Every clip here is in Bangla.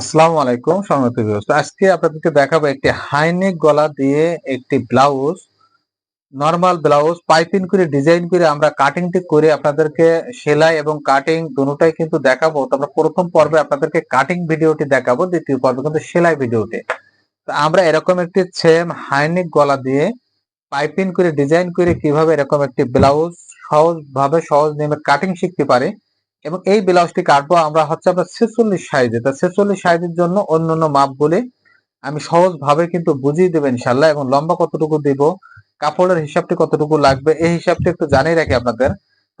আসসালামু আলাইকুম সম্মানিত ভিউয়ার্স। আজকে আপনাদেরকে দেখাবো একটি হাইনেক গলা দিয়ে একটি ব্লাউজ। নরমাল ব্লাউজ, পাইপিং করে, ডিজাইন করে আমরা কাটিংটি করে আপনাদেরকে সেলাই এবং কাটিং দুটোটাই কিন্তু দেখাবো। তো আমরা প্রথম পর্বে আপনাদেরকে কাটিং ভিডিওটি দেখাবো, দ্বিতীয় পর্বে কিন্তু সেলাই ভিডিওটি। তো আমরা এরকম একটি সেম হাইনেক গলা দিয়ে পাইপিং করে, ডিজাইন করে কীভাবে এরকম একটি ব্লাউজ সহজ ভাবে সহজ নিয়মে কাটিং শিখতে পারি এবং এই ব্লাউজটি কাটবো আমরা হচ্ছে আমরা ছেচল্লিশ সাইজে তা ছেচল্লিশ সাইজের জন্য অন্য অন্য মাপগুলি আমি সহজ ভাবে কিন্তু বুঝিয়ে দেবো ইনশাল্লাহ এবং লম্বা কতটুকু দিব, কাপড়ের হিসাবটি কতটুকু লাগবে, এই হিসাবটি একটু জানিয়ে রাখি আপনাদের।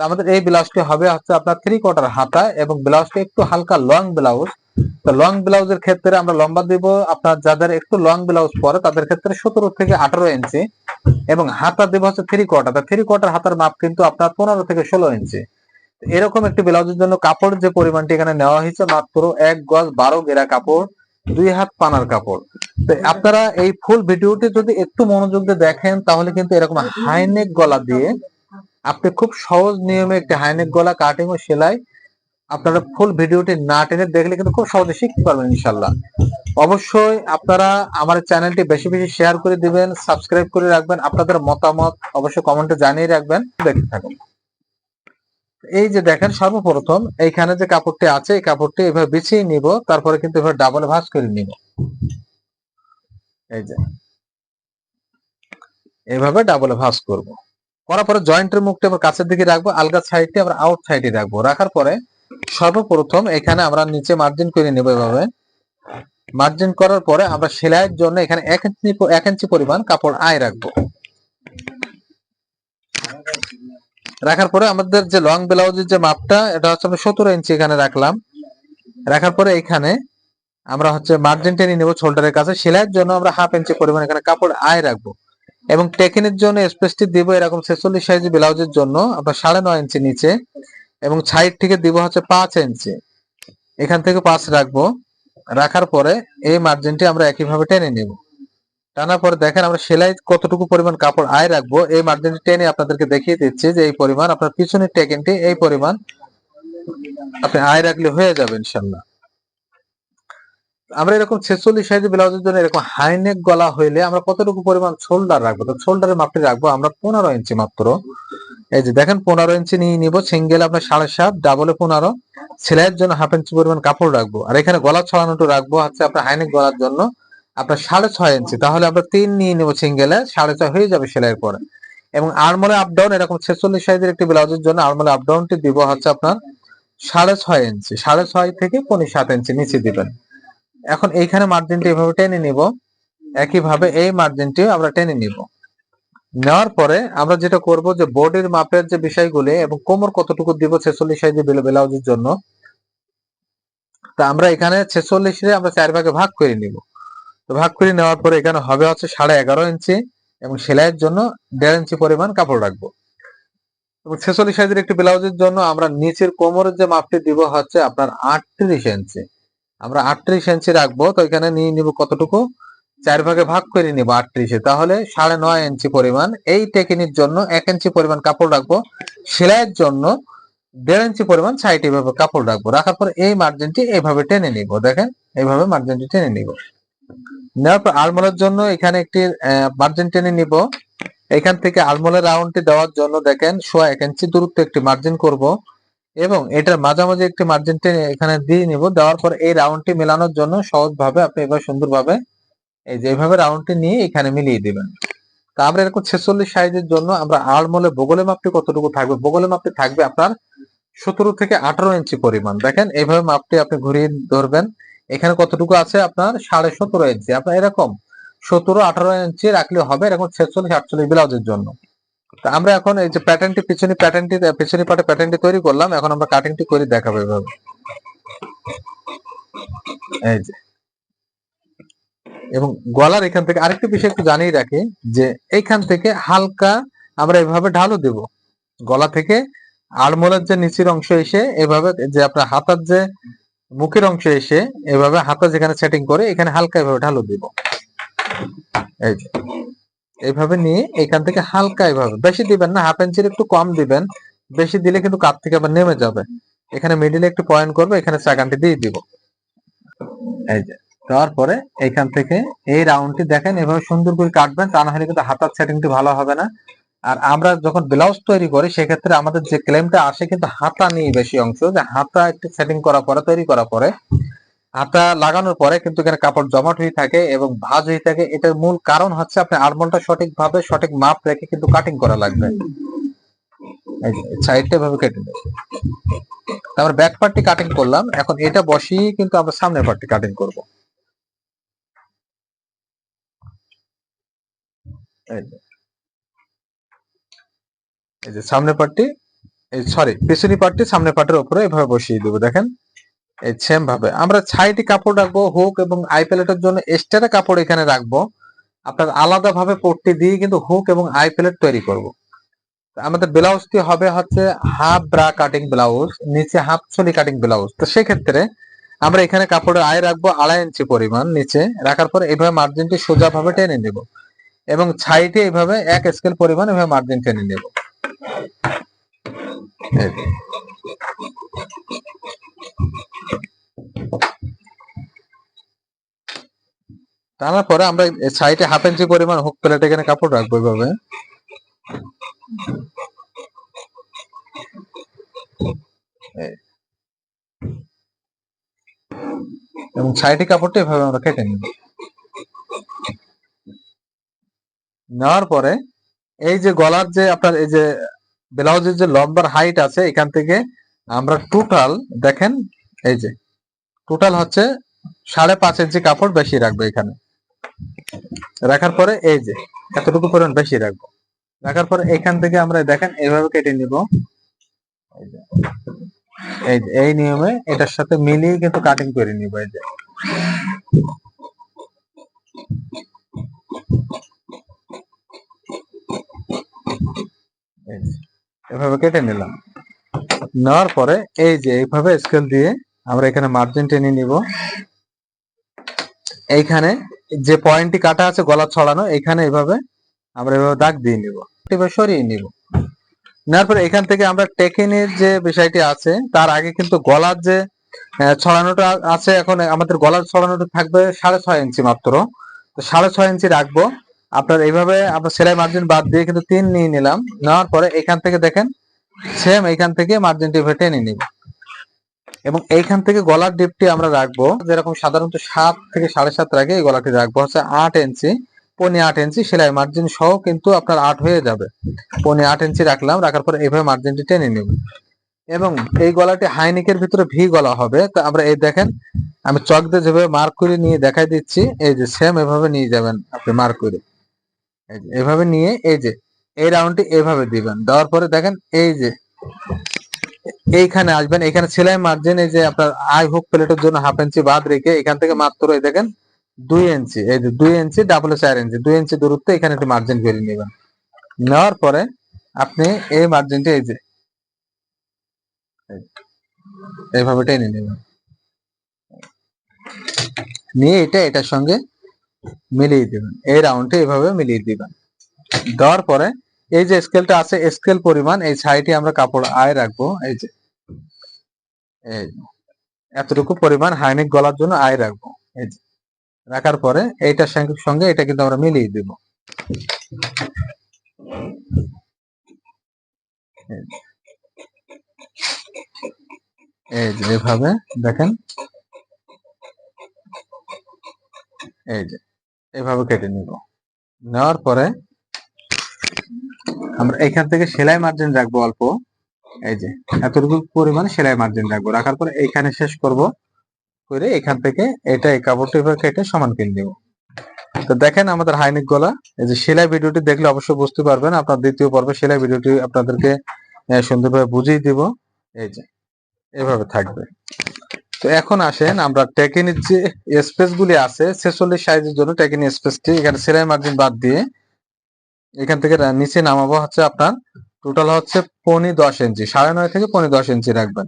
তো আমাদের এই ব্লাউজটি হবে হচ্ছে আপনার থ্রি কোয়ার্টার হাতা এবং ব্লাউজটি একটু হালকা লং ব্লাউজ। তো লং ব্লাউজের ক্ষেত্রে আমরা লম্বা দিব, আপনার যাদের একটু লং ব্লাউজ পরে তাদের ক্ষেত্রে সতেরো থেকে আঠারো ইঞ্চি এবং হাতা দিব হচ্ছে থ্রি কোয়ার্টার থ্রি কোয়ার্টার হাতার মাপ কিন্তু আপনার পনেরো থেকে ষোলো ইঞ্চি এরকম একটি ব্লাউজের জন্য কাপড় যে পরিমাণটি এখানে নেওয়া হয়েছে, মাত্র এক গজ বারো গেরা কাপড়, দুই হাত পানার কাপড়। তো আপনারা এই ফুল ভিডিওটি যদি একটু মনোযোগ দিয়ে দেখেন, তাহলে কিন্তু এরকম হাইনেক গলা দিয়ে আপনি খুব সহজ নিয়মে একটি হাইনেক গলা কাটিং ও সেলাই আপনারা ফুল ভিডিওটি না টেনে দেখলে কিন্তু খুব সহজে শিখতে পারবেন ইনশাল্লাহ অবশ্যই আপনারা আমার চ্যানেলটি বেশি বেশি শেয়ার করে দিবেন, সাবস্ক্রাইব করে রাখবেন, আপনাদের মতামত অবশ্যই কমেন্টে জানিয়ে রাখবেন। দেখতে থাকুন। এই যে দেখেন সর্বপ্রথম এইখানে যে কাপড়টি আছে, এই কাপড়টি এভাবে বিছিয়ে নিব, তারপরে কিন্তু এভাবে ডাবল ভাঁজ করে নিব। এই যে। এভাবে ডাবল ভাঁজ করব। করার পরে জয়েন্টের মুখটি আমরা কাছের দিকে রাখব, আলগা সাইডটি আমরা আউট সাইডে রাখব। রাখার পরে সর্বপ্রথম এখানে আমরা নিচে মার্জিন করে নেব এভাবে। মার্জিন করার পরে আমরা সেলাইয়ের জন্য এখানে এক ইঞ্চি এক ইঞ্চি পরিমাণ কাপড় আয় রাখব। রাখার পরে আমাদের যে লং ব্লাউজের যে মাপটা, এটা হচ্ছে আমরা সতেরো ইঞ্চি এখানে রাখলাম। রাখার পরে এখানে আমরা হচ্ছে মার্জিন টেনে নেব শোল্ডারের কাছে। সেলাইয়ের জন্য আমরা হাফ ইঞ্চি পরিমাণ এখানে কাপড় আয় রাখব। এবং টেকিনের জন্য স্পেসটি দিব এরকম ছেচল্লিশ সাইজ ব্লাউজের জন্য, আমরা সাড়ে নয় ইঞ্চি নিচে। এবং সাইড থেকে দিব হচ্ছে পাঁচ ইঞ্চি এখান থেকে পাঁচ রাখব। রাখার পরে এই মার্জিনটি আমরা একইভাবে টেনে নেব। টানার পরে দেখেন আমরা সেলাই কতটুকু পরিমাণ কাপড় আয় রাখব, এই মার্জিনটি টেনে আপনাদেরকে দেখিয়ে দিচ্ছি যে এই পরিমাণ, আপনার পিছনের টেকেনটি এই পরিমাণ আপনি আয় রাখলে হয়ে যাবে ইনশাল্লাহ আমরা এরকম ছেচল্লিশ সাইজ ব্লাউজের জন্য এরকম হাইনেক গলা হইলে আমরা কতটুকু পরিমাণ শোল্ডার রাখব? তো শোল্ডারের মাপটি রাখব আমরা পনেরো ইঞ্চি মাত্র। এই যে দেখেন পনেরো ইঞ্চি নিয়ে নিব সিঙ্গেল আপনার সাড়ে সাত ডাবলে পনেরো। সেলাইয়ের জন্য হাফ ইঞ্চি পরিমাণ কাপড় রাখব। আর এখানে গলা ছড়ানোটা রাখব হচ্ছে আপনার হাইনেক গলার জন্য। আপনার সাড়ে ছয় ইঞ্চি তাহলে আমরা তিন নিয়ে নেব সিঙ্গেলে সাড়ে ছয় হয়ে যাবে সেলাইয়ের পরে। এবং আরমলে আপডাউন এরকম ছেচল্লিশ সাইজের একটি ব্লাউজের জন্য আরমলে আপডাউনটি দিব হচ্ছে আপনার সাড়ে ছয় ইঞ্চি সাড়ে ছয় থেকে পনেরো সাত ইঞ্চি নিচে দিবেন। এখন এইখানে মার্জিনটি এভাবে টেনে নিব। একইভাবে এই মার্জিনটি আমরা টেনে নিব। নেওয়ার পরে আমরা যেটা করব যে বডির মাপের যে বিষয়গুলি এবং কোমর কতটুকু দিব ছেচল্লিশ সাইজের ব্লাউজের জন্য, তা আমরা এখানে ছেচল্লিশে আমরা চার ভাগে ভাগ করে নিব। তো ভাগ করে নেওয়ার পরে এখানে হবে হচ্ছে সাড়ে এগারো ইঞ্চি এবং সেলাইয়ের জন্য দেড় ইঞ্চি পরিমাণ কাপড় রাখব। এবং ছেচল্লিশ সাইজের একটি ব্লাউজের জন্য আমরা নিচের কোমরের যে মাপটি দিব হচ্ছে আপনার আটত্রিশ ইঞ্চি। আমরা আটত্রিশ ইঞ্চি রাখব, তো এখানে নিয়ে নিব কতটুকু? চার ভাগে ভাগ করে নিব আটত্রিশে, তাহলে সাড়ে নয় ইঞ্চি পরিমাণ। এই টেকিনির জন্য এক ইঞ্চি পরিমাণ কাপড় রাখব। সেলাইয়ের জন্য দেড় ইঞ্চি পরিমাণ সাইড এভাবে কাপড় রাখব। রাখার পর এই মার্জিনটি এইভাবে টেনে নিব, দেখেন? এইভাবে মার্জিনটি টেনে নিব। নেওয়ার পর আলমোলের জন্য এখানে একটি মার্জিন টেনে নিব। এখান থেকে আলমোলের রাউন্ডটি দেওয়ার জন্য দেখেন, সোয়া এক ইঞ্চি দূরত্ব একটি মার্জিন করব। এবং এটার মাঝামাঝি একটি মার্জিন টেনে এখানে দিয়ে নিব। দেওয়ার পর এই রাউন্ডটি মেলানোর জন্য সহজভাবে আপনি এবার সুন্দরভাবে এই যে এইভাবে রাউন্ডটি নিয়ে এখানে মিলিয়ে দিবেন। তা আমরা এরকম ছেচল্লিশ সাইজের জন্য আমরা আলমোলে বগলে মাপটি কতটুকু থাকবে? বগলে মাপটি থাকবে আপনার সতেরো থেকে আঠারো ইঞ্চি পরিমাণ। দেখেন এইভাবে মাপটি আপনি ঘুরিয়ে ধরবেন। এখানে কতটুকু আছে আপনার? সাড়ে সতেরো ইঞ্চি আপনার এরকম সতেরো, আঠারো ইঞ্চি রাখলে হবে এরকম ছেচল্লিশ, আটচল্লিশ ব্লাউজের জন্য। আমরা এখন এই যে প্যাটার্নটি পিছনে প্যাটার্নটি পিছনে পাটে প্যাটার্নটি তৈরি করলাম। এখন আমরা কাটিংটি করে দেখাবো এভাবে। এই যে। এবং গলার এখান থেকে আরেকটি বিষয় একটু জানিয়ে রাখি যে এইখান থেকে হালকা আমরা এভাবে ঢালু দেব। গলা থেকে আড়মোলের যে নিচের অংশ এসে এভাবে যে আপনার হাতার যে মুখের অংশ এসে এভাবে হাতা যেখানে সেটিং করে, এখানে হালকা এভাবে ঢালু দিব। এই যে। এইভাবে নিয়ে এখান থেকে হালকা এভাবে, বেশি দিবেন না হাফ ইঞ্চির একটু কম দিবেন। বেশি দিলে কিন্তু কাপ থেকে আবার নেমে যাবে। এখানে মিডিলে একটু পয়েন্ট করবে, এখানে চাকানটি দিয়ে দিব। এই যে। দেওয়ার পরে এইখান থেকে এই রাউন্ডটি দেখেন, এভাবে সুন্দর করে কাটবেন, তা না হলে কিন্তু হাতার সেটিংটি ভালো হবে না। আর আমরা যখন ব্লাউজ তৈরি করি, সেক্ষেত্রে আমাদের যে ক্লেমটা আসে কিন্তু হাতা নিয়ে বেশি অংশ। যে হাতা একটু সেটিং করার পরে, তৈরি করার পরে, হাতা লাগানোর পরে কিন্তু এখানে কাপড় জমাট হয়ে থাকে এবং ভাজ হয়ে থাকে। এটার মূল কারণ হচ্ছে আপনি আরমলটা সঠিকভাবে, সঠিক মাপ রেখে কিন্তু কাটিং করা লাগবে। সাইডটা ভাবে তারপর পার্টটি কাটিং করলাম। এখন এটা বসিয়ে কিন্তু আমরা সামনের কাটিং। এই যে সামনের পার্টটি এই সরি পিছনি পার্টটি সামনের পার্টের উপরে এভাবে বসিয়ে দেবো, দেখেন। এই সেম ভাবে। আমরা ছাইটি কাপড় রাখব হুক এবং আই প্লেটের জন্য এক্সট্রা কাপড় এখানে রাখব। আপনার আলাদা ভাবে পট্টি দিয়ে কিন্তু হুক এবং আই প্লেট তৈরি করব। আমাদের ব্লাউজটি হবে হচ্ছে হাফ ব্রা কাটিং ব্লাউজ নিচে হাফ ছলি কাটিং ব্লাউজ তো সেক্ষেত্রে আমরা এখানে কাপড়ের আয় রাখব আড়াই ইঞ্চি পরিমাণ নিচে। রাখার পরে এইভাবে মার্জিনটি সোজা ভাবে টেনে নেব। এবং ছাইটি এইভাবে এক স্কেল পরিমাণ এভাবে মার্জিন টেনে নেব। টানার পরে আমরা সাইডে হাফ ইঞ্চি পরিমাণ হুক প্লেট এখানে কাপড় রাখব এইভাবে এই। এবং সাইডে কাপড়টা এভাবে আমরা কেটে নিব নেওয়ার পরে এই যে গলার যে আপনার এই যে ব্লাউজের যে লম্বার হাইট আছে এখান থেকে আমরা টোটাল দেখেন এই যে টোটাল হচ্ছে সাড়ে পাঁচ ইঞ্চি কাপড় বেশি রাখব এখানে। রাখার পরে এই যে এতটুকু পরিমাণ বেশি রাখব। রাখার পরে এখান থেকে আমরা দেখেন এইভাবে কেটে নিব। এই যে, এই নিয়মে এটার সাথে মিলিয়ে কিন্তু কাটিং করে নিব এই যে। এই যে, এভাবে কেটে নিলাম। নেওয়ার পরে এই যে এইভাবে স্কেল দিয়ে আমরা এখানে মার্জিন টেনে নিব। এইখানে যে পয়েন্টটি কাটা আছে গলা ছড়ানো এখানে এইভাবে আমরা এভাবে দাগ দিয়ে নিব। এবার সরিয়ে নিব। নেওয়ার পরে এখান থেকে আমরা টেকিনের যে বিষয়টি আছে, তার আগে কিন্তু গলার যে ছড়ানোটা আছে, এখন আমাদের গলার ছড়ানোটা থাকবে সাড়ে ছয় ইঞ্চি মাত্র। তো সাড়ে ছয় ইঞ্চি রাখব। আপনার এইভাবে আপনার সেলাই মার্জিন বাদ দিয়ে কিন্তু তিন নিয়ে নিলাম। নেওয়ার পরে এখান থেকে দেখেন সেম এইখান থেকে মার্জিনটি এভাবে টেনে নিব। এবং এইখান থেকে গলার ডিপটি আমরা রাখব, যেরকম সাধারণত সাত থেকে সাড়ে সাত রাখে এই গলাটি রাখব। হচ্ছে আট ইঞ্চি, পনে আট ইঞ্চি সেলাই মার্জিন সহ কিন্তু আপনার আট হয়ে যাবে। পনে আট ইঞ্চি রাখলাম, রাখার পরে এইভাবে মার্জিনটি টেনে নেব। এবং এই গলাটি হাইনিকের ভিতরে ভি গলা হবে। তো আমরা এই দেখেন, আমি চক দিয়ে যেভাবে মার্ক করে নিয়ে দেখাই দিচ্ছি, এই যে সেম এভাবে নিয়ে যাবেন আপনি মার্ক করে। এভাবে নিয়ে এই যে এই রাউন্ডটি এভাবে দিবেন। দেওয়ার পরে দেখেন এই যে এইখানে আসবেন এখানে সেলাই মার্জিন এই যে আপনার আই হোক প্লেটের জন্য হাফ ইঞ্চি বাদ রেখে এখান থেকে মাত্র এই দেখেন দুই ইঞ্চি এই যে দুই ইঞ্চি ডাবল চার ইঞ্চি দুই ইঞ্চি দূরত্বে এখানে একটু মার্জিন করে নেবেন। নেওয়ার পরে আপনি এই মার্জিনটি এই যে এই, এইভাবে টেনে নেবেন। নিয়ে এটা এটার সঙ্গে মিলিয়ে দিবেন। এই রাউন্ডটি এইভাবে মিলিয়ে দিবেন। দেওয়ার পরে এই যে স্কেলটা আছে স্কেল পরিমাণ, এই সাইডে আমরা কাপড় আয় রাখব। এই যে এতটুকু পরিমাণ হাইনেক গলার জন্য আয় রাখব। এই যে, রাখার পরে এইটার সঙ্গে এটা কিন্তু আমরা মিলিয়ে দিব। এই যে এভাবে দেখেন। এই যে এভাবে কেটে নিব। নেওয়ার পরে আমরা এখান থেকে সেলাই মার্জিন রাখব অল্প। এই যে, এতটুকু পরিমাণে সেলাই মার্জিন রাখব। রাখার পরে এইখানে শেষ করব করে এখান থেকে এটা এই কাপড়টা কেটে সমান কিনে দেবো তো দেখেন আমাদের হাইনিক গলা। এই যে সেলাই ভিডিওটি দেখলে অবশ্যই বুঝতে পারবেন। আপনার দ্বিতীয় পর্বে সেলাই ভিডিওটি আপনাদেরকে সুন্দরভাবে বুঝিয়ে দিব। এই যে, এভাবে থাকবে। তো এখন আসেন, আমরা টেকিনের যে স্পেস গুলি আছে, ছেচল্লিশ সাইজের জন্য টেকিন স্পেসটি এখানে সেলাই মার্জিন বাদ দিয়ে এখান থেকে নিচে নামাবো হচ্ছে আপনার টোটাল হচ্ছে পনি দশ ইঞ্চি সাড়ে নয় থেকে পনি দশ ইঞ্চি রাখবেন।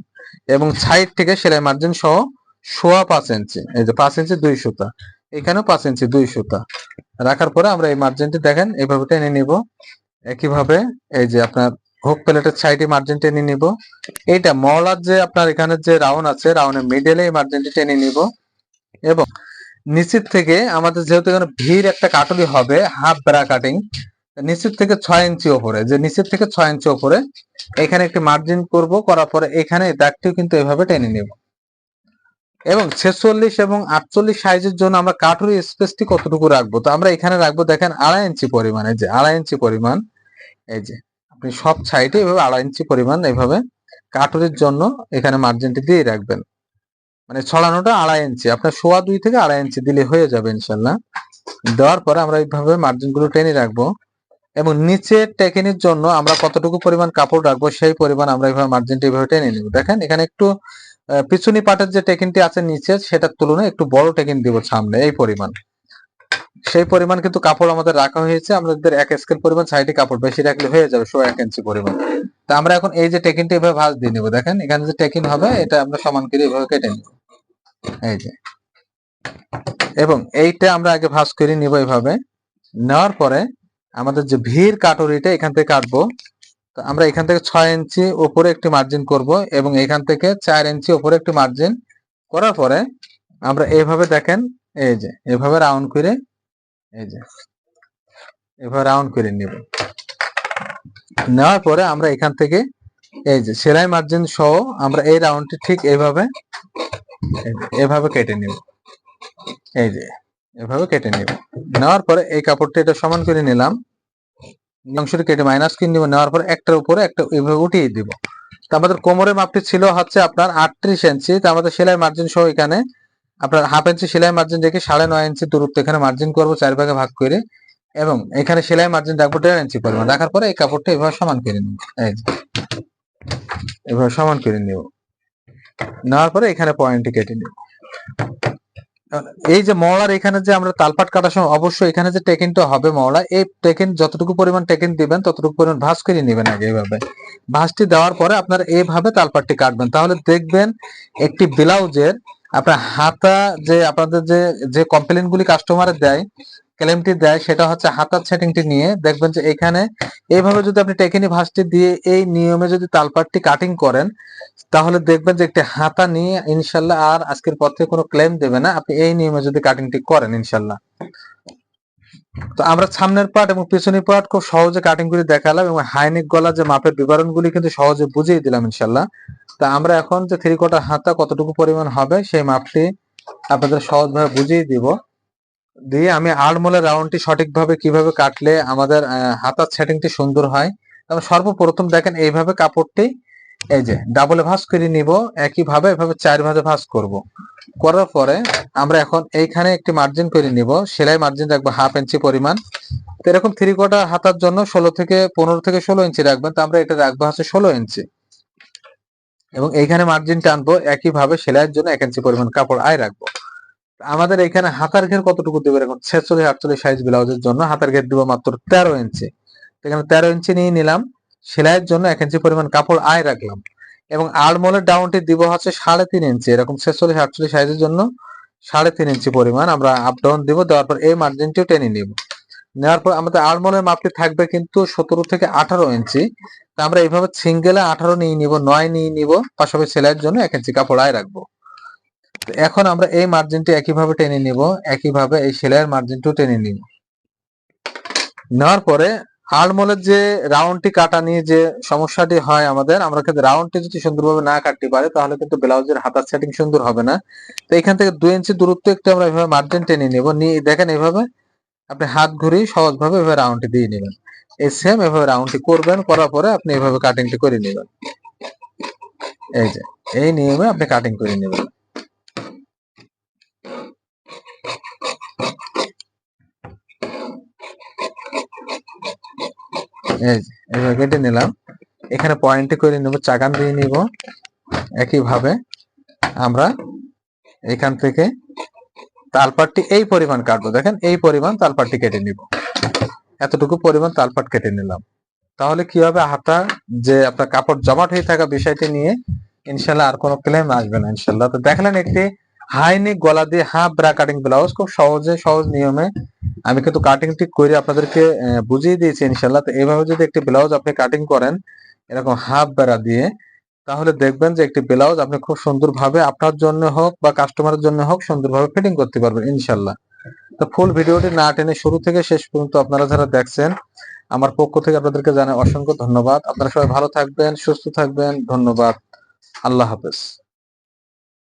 এবং সাইড থেকে সেলাই মার্জিন সহ সোয়া পাঁচ ইঞ্চি এই যে পাঁচ ইঞ্চি দুই সুতা, এখানেও পাঁচ ইঞ্চি দুই সুতা। রাখার পরে আমরা এই মার্জিনটি দেখেন এইভাবে টেনে নিব। একইভাবে এই যে আপনার হুক প্লেটের সাইডে মার্জিন টেনে নিব। এইটা মলার যে আপনার এখানে যে রাউন্ড আছে রাউন্ডের মিডলে এই মার্জিনটি টেনে নিব। এবং নিচের থেকে আমাদের যেহেতু এখানে ভিড় একটা কাটুলি হবে হাফ ব্রা কাটিং নিচের থেকে ছয় ইঞ্চি ওপরে যে নিচের থেকে ছয় ইঞ্চি ওপরে এখানে একটি মার্জিন করব, করার পরে এখানে দাগটিও কিন্তু এভাবে টেনে নেব। এবং ছেচল্লিশ এবং আটচল্লিশ সাইজের জন্য আমরা কাঠুরি স্পেসটি কতটুকু রাখব? তো আমরা এখানে রাখব, দেখেন আড়াই ইঞ্চি পরিমাণ যে আড়াই ইঞ্চি পরিমাণ, এই যে। আপনি সব সাইডে এভাবে আড়াই ইঞ্চি পরিমাণ এভাবে কাঠুরির জন্য এখানে মার্জিনটি দিয়ে রাখবেন। মানে ছড়ানোটা আড়াই ইঞ্চি। আপনার সোয়া দুই থেকে আড়াই ইঞ্চি দিলে হয়ে যাবে ইনশাল্লাহ। দেওয়ার পরে আমরা এইভাবে মার্জিনগুলো টেনে রাখব। এবং নিচে টেকেনির জন্য আমরা কতটুকু পরিমাণ কাপড় রাখব সেই পরিমাণ আমরা এইভাবে মার্জিনটি এইভাবে টেনে নিব। দেখেন, এখানে একটু পিছনি পাটের যে টেকিনটি আছে নিচে, সেটার তুলনায় একটু বড় টেকিন দিব সামনে, এই পরিমাণ। সেই পরিমাণ কিন্তু কাপড় আমাদের রাখা হয়েছে, আমাদের এক স্কেল পরিমাণ সাইডে কাপড় বেশি রাখলে হয়ে যাবে শো এক ইঞ্চি পরিমাণ। তা আমরা এখন এই যে টেকিনটি এভাবে ভাঁজ দিয়ে নিব, দেখেন এখানে যে টেকিন হবে, এটা আমরা সমান করে এভাবে কেটে নিব। এই যে। এবং এইটা আমরা আগে ভাঁজ করে নিব এইভাবে নেওয়ার পরে আমাদের যে ভিড় কাটুরিটা এখান থেকে কাটবো। তো আমরা এখান থেকে ছয় ইঞ্চি উপরে একটি মার্জিন করব এবং এখান থেকে চার ইঞ্চি উপরে একটি মার্জিন করার পরে আমরা এইভাবে দেখেন, এই যে, এভাবে রাউন্ড করে এই রাউন্ড করে নিব। নেওয়ার পরে আমরা এখান থেকে এই যে সেলাই মার্জিন সহ আমরা এই রাউন্ডটি ঠিক এইভাবে এভাবে কেটে নিব। এই যে, এভাবে কেটে নিব। নেওয়ার পরে এই কাপড়টা এটা সমান করে নিলাম। অংশটি কেটে মাইনাস করে নিব। নেওয়ার পরে একটার উপরে একটা এভাবে উঠিয়ে দিব। তো আমাদের কোমরের মাপটি ছিল হচ্ছে আপনার আটত্রিশ ইঞ্চি তো আমাদের সেলাই মার্জিন সহ এখানে আপনার হাফ ইঞ্চি সেলাই মার্জিন রেখে সাড়ে নয় ইঞ্চি দূরত্ব এখানে মার্জিন করব, চার ভাগে ভাগ করে। এবং এখানে সেলাই মার্জিন রাখব দেড় ইঞ্চি পরিমাণ। রাখার পরে এই কাপড়টা এভাবে সমান করে নিব। এভাবে সমান করে নিব। নেওয়ার পরে এখানে পয়েন্টটি কেটে নিব। এই যে মওলার এখানে যে আমরা তালপাট কাটার সময় অবশ্যই এখানে যে টেকিনটা হবে মওলা এই টেকিন যতটুকু পরিমাণ টেকিন দিবেন, ততটুকু পরিমাণ ভাঁজ করে নেবেন আগে এইভাবে ভাঁজটি দেওয়ার পরে আপনার এইভাবে তালপাটটি কাটবেন। তাহলে দেখবেন একটি ব্লাউজের আপনার হাতা যে আপনাদের যে যে কমপ্লেন গুলি কাস্টমারের দেয় ক্লেমটি দেয়, সেটা হচ্ছে হাতার সেটিংটি নিয়ে দেখবেন যে এখানে এইভাবে যদি আপনি টেকিনি ভাঁজটি দিয়ে এই নিয়মে যদি তালপাটটি কাটিং করেন, তাহলে দেখবেন যে একটি হাতা নিয়ে ইনশাল্লাহ আর আজকের পর থেকে কোনো ক্লেম দেবে না। আপনি এই নিয়মে যদি কাটিংটি করেন ইনশাল্লাহ। তো আমরা সামনের পার্ট এবং পিছনের পার্ট খুব সহজে কাটিং করে দেখালাম এবং হাইনিক গলা যে মাপের বিবরণগুলি কিন্তু সহজে বুঝিয়ে দিলাম ইনশাল্লাহ। তা আমরা এখন যে থ্রি কোয়ার্টার হাতা কতটুকু পরিমাণ হবে সেই মাপটি আপনাদের সহজভাবে বুঝিয়ে দিব। দিয়ে আমি আড়মোলের রাউন্ডটি সঠিকভাবে কীভাবে কাটলে আমাদের হাতার সেটিংটি সুন্দর হয়। তবে সর্বপ্রথম দেখেন এইভাবে কাপড়টি, এই যে ডাবলে ভাঁজ করে নিব, একইভাবে এভাবে চার ভাঁজে ভাঁজ করব। করার পরে আমরা এখন এইখানে একটি মার্জিন করে নিব, সেলাই মার্জিন রাখব হাফ ইঞ্চি পরিমাণ। তো এরকম থ্রি কোয়ার্টার হাতার জন্য ষোলো থেকে পনেরো থেকে ষোলো ইঞ্চি রাখবেন, তো আমরা এটা রাখব হচ্ছে ষোলো ইঞ্চি এবং এইখানে মার্জিন টানবো, একইভাবে সেলাইয়ের জন্য এক ইঞ্চি পরিমাণ কাপড় আয় রাখব। আমাদের এখানে হাতার ঘের কতটুকু দেবে এখন ছেচল্লিশ, আটচল্লিশ সাইজ ব্লাউজের জন্য, হাতার ঘের দিব মাত্র তেরো ইঞ্চি এখানে তেরো ইঞ্চি নিয়ে নিলাম, সেলাইয়ের জন্য এক ইঞ্চি পরিমাণ কাপড় আয় রাখলাম। এবং আড়মোলের ডাউনটি দিব হচ্ছে সাড়ে তিন ইঞ্চি এরকম ছেচল্লিশ, আটচল্লিশ সাইজের জন্য সাড়ে তিন ইঞ্চি পরিমাণ আমরা আপ ডাউন দিব, দেওয়ার পর এই মার্জিনটিও টেনে নিব। নেওয়ার পর আমাদের আড়মোলের মাপটি থাকবে কিন্তু সতেরো থেকে আঠারো ইঞ্চি। তা আমরা এইভাবে সিঙ্গেলে আঠারো নিয়ে নিব, নয় নিয়ে নিব, পাশাপাশি সেলাইয়ের জন্য এক ইঞ্চি কাপড় আয় রাখব। এখন আমরা এই মার্জিনটি একইভাবে টেনে নিব, একইভাবে এই সেলাইয়ের মার্জিনটিও টেনে নিব। নেওয়ার পরে আলমোলের যে রাউন্ডটি কাটা নিয়ে যে সমস্যাটি হয় আমাদের, আমরা কিন্তু রাউন্ডটি যদি সুন্দরভাবে না কাটতে পারি, তাহলে কিন্তু ব্লাউজের হাতার সেটিং সুন্দর হবে না। তো এখান থেকে দুই ইঞ্চি দূরত্ব একটু আমরা এভাবে মার্জিন টেনে নিব। নিয়ে দেখেন এভাবে আপনি হাত ঘুরিয়ে সহজভাবে এভাবে রাউন্ডটি দিয়ে নেবেন। এই সেম এভাবে রাউন্ডটি করবেন, করার পরে আপনি এভাবে কাটিংটি করে নেবেন। এই যে, এই নিয়মে আপনি কাটিং করে নেবেন। এই কেটে নিলাম। এখানে পয়েন্টে করে নেব, চাকান দিয়ে নিব। একইভাবে আমরা এখান থেকে তালপাটটি এই পরিমাণ কাটবো। দেখেন, এই পরিমাণ তালপাটটি কেটে নিব। এতটুকু পরিমাণ তালপাট কেটে নিলাম। তাহলে কি হবে? হাতা যে আপনার কাপড় জমাট হয়ে থাকা বিষয়টি নিয়ে ইনশাল্লাহ আর কোনো ক্লেম আসবে না ইনশাল্লাহ। তো দেখলেন একটি হাইনিক গলা দিয়ে হাফ ব্রা কাটিং ব্লাউজ খুব সহজে, সহজ নিয়মে আমি কিন্তু কাটিং ঠিক করে আপনাদেরকে বুঝিয়ে দিয়েছি ইনশাল্লাহ। তো এইভাবে যদি একটি ব্লাউজ আপনি কাটিং করেন, এরকম হাফ বেড়া দিয়ে তাহলে দেখবেন যে একটি ব্লাউজ আপনি খুব সুন্দর ভাবে আপনার জন্য হোক বা কাস্টমারের জন্য হোক সুন্দর ভাবে ফিটিং করতে পারবেন, ইনশাল্লাহ। তো ফুল ভিডিওটি না টেনে শুরু থেকে শেষ পর্যন্ত আপনারা যারা দেখছেন, আমার পক্ষ থেকে আপনাদেরকে জানাই অসংখ্য ধন্যবাদ। আপনারা সবাই ভালো থাকবেন, সুস্থ থাকবেন। ধন্যবাদ। আল্লাহ হাফেজ।